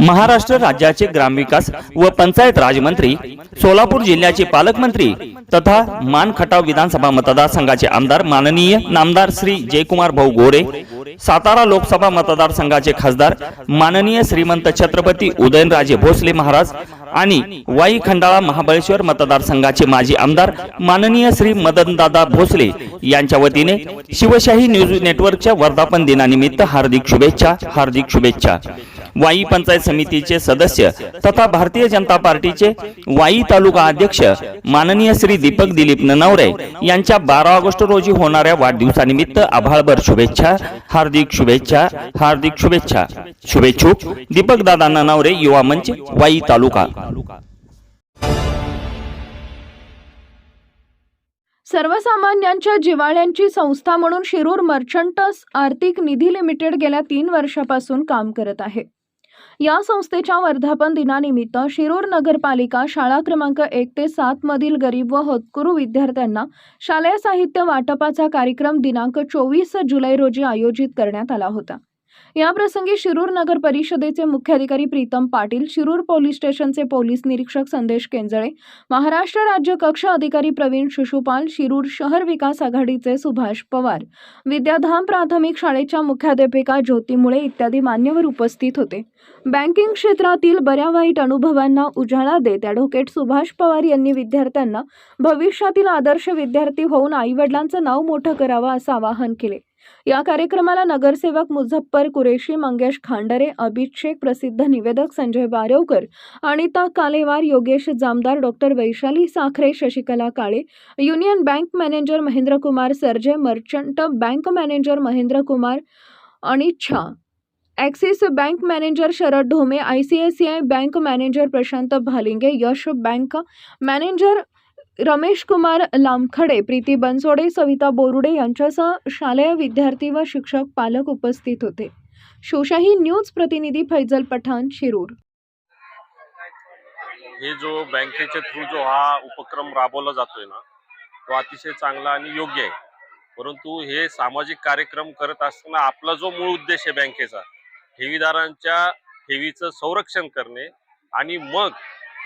महाराष्ट्र राज्याचे ग्रामविकास व पंचायत राजमंत्री सोलापूर जिल्ह्याचे पालकमंत्री तथा मानखटाव विधानसभा मतदारसंघाचे आमदार माननीय नामदार श्री जयकुमार भाऊ गोरे सातारा लोकसभा मतदारसंघाचे खासदार माननीय श्रीमंत छत्रपती उदयनराजे भोसले महाराज आणि वाई खंडाळा महाबळेश्वर मतदारसंघाचे माजी आमदार माननीय श्री मदनदादा भोसले यांच्या वतीने शिवशाही न्यूज नेटवर्कच्या वर्धापन दिनानिमित्त हार्दिक शुभेच्छा हार्दिक शुभेच्छा. वाई पंचायत समितीचे सदस्य तथा भारतीय जनता पार्टीचे वाई तालुका अध्यक्ष माननीय श्री दीपक दिलीप ननवरे यांच्या बारा ऑगस्ट रोजी होणाऱ्या वाढदिवसानिमित्त आभाळभर शुभेच्छा हार्दिक हार्दिक शुभेच्छा हार्दिक शुभेच्छा. शुभेच्छुक दीपक दादा ननवरे युवा मंच वाई तालुका. सर्वसामान्यांच्या जिवाळ्यांची संस्था म्हणून शिरूर मर्चंटस आर्थिक निधी लिमिटेड गेल्या तीन वर्षापासून काम करत आहे. या संस्थेच्या वर्धापन दिनानिमित्त शिरूर नगरपालिका शाळा क्रमांक एक ते सात मधील गरीब व होतकुरू विद्यार्थ्यांना शालेय साहित्य वाटपाचा कार्यक्रम दिनांक चोवीस जुलै रोजी आयोजित करण्यात आला होता. याप्रसंगी शिरूर नगर परिषदेचे मुख्याधिकारी प्रीतम पाटील शिरूर पोलीस स्टेशनचे पोलीस निरीक्षक संदेश केंजळे महाराष्ट्र राज्य कक्ष अधिकारी प्रवीण शिशुपाल शिरूर शहर विकास आघाडीचे सुभाष पवार विद्याधाम प्राथमिक शाळेच्या मुख्याध्यापिका ज्योती मुळे इत्यादी मान्यवर उपस्थित होते. बँकिंग क्षेत्रातील बऱ्या वाईट अनुभवांना उजाळा देत ॲडव्होकेट सुभाष पवार यांनी विद्यार्थ्यांना भविष्यातील आदर्श विद्यार्थी होऊन आईवडिलांचं नाव मोठं करावं असं आवाहन केले. या कार्यक्रमाला नगरसेवक मुझफ्फर कुरेशी मंगेश खांडरे अभित शेख प्रसिद्ध निवेदक Sanjay Barvakar Anita Kalewar Yogesh Jamdar doctor Vaishali Sakhare Shashikala Kale union bank manager Mahendrakumar Sarje merchant bank manager Mahendrakumar अनिच्छा Axis bank manager Sharad Dhome I C I C I bank manager Prashant Bhalinge Yash bank manager Ramesh Kumar Lamkhade Preeti Bansode Savita Borude यांच्यासह शालेय विद्यार्थी व शिक्षक पालक उपस्थित होते. Shivshahi news प्रतिनिधी फैजल पठाण शिरूर. हे जो बँकेच्या थ्रू जो हा उपक्रम राबवला जातोय ना तो अतिशय चांगला आणि योग्य आहे. परंतु हे सामाजिक कार्यक्रम करत असताना आपला जो मूळ उद्देश आहे बँकेचा ठेवीदारांच्या ठेवीचं संरक्षण करणे आणि मग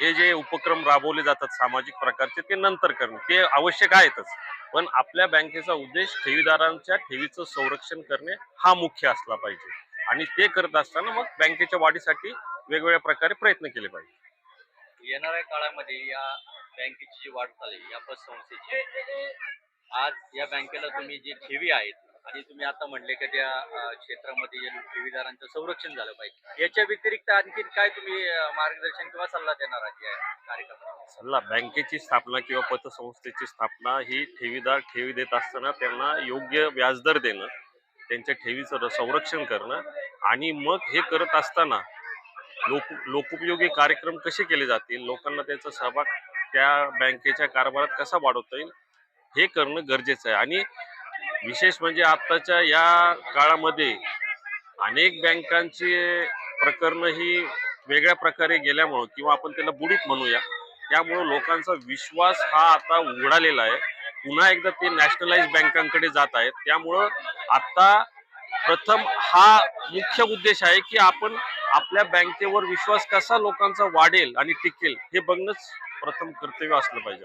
हे जे उपक्रम राबवले जातात सामाजिक प्रकारचे ते नंतर करणे. ते आवश्यक आहेतच. पण आपल्या बँकेचा उद्देश ठेवीदारांच्या ठेवीचं संरक्षण करणे हा मुख्य असला पाहिजे. आणि ते करत असताना मग बँकेच्या वाढीसाठी वेगवेगळ्या प्रकारे प्रयत्न केले पाहिजे. येणाऱ्या काळामध्ये या बँकेची जी वाढ झाली या पतसंस्थेची आज या बँकेला तुम्ही जी ठेवी आहेत आणि तुम्ही आता म्हणले की त्या क्षेत्रामध्ये जे ठेवीदारांचं संरक्षण झालं पाहिजे. याच्या व्यतिरिक्त आणखी काय तुम्ही मार्गदर्शन किंवा सल्ला देणार आहात या कार्यक्रमात सल्ला बँकेची स्थापना किंवा पतसंस्थेची स्थापना ही ठेवीदार ठेवी देत असताना त्यांना योग्य व्याजदर देणं त्यांच्या ठेवीचं संरक्षण करणं आणि मग हे करत असताना लोक लोकोपयोगी कार्यक्रम कसे केले जातील लोकांना त्यांचा सहभाग त्या बँकेच्या कारभारात कसा वाढवता येईल हे करणं गरजेचं आहे. आणि विशेष म्हणजे आत्ताच्या या काळामध्ये अनेक बँकांची प्रकरणं ही वेगळ्या प्रकारे गेल्यामुळं किंवा आपण त्याला बुडीत म्हणूया त्यामुळं लोकांचा विश्वास हा आता उडालेला आहे. पुन्हा एकदा ते नॅशनलाइज बँकांकडे जात आहेत. त्यामुळं आता प्रथम हा मुख्य उद्देश आहे की आपण आपल्या बँकेवर विश्वास कसा लोकांचा वाढेल आणि टिकेल हे बघणंच प्रथम कर्तव्य असलं पाहिजे.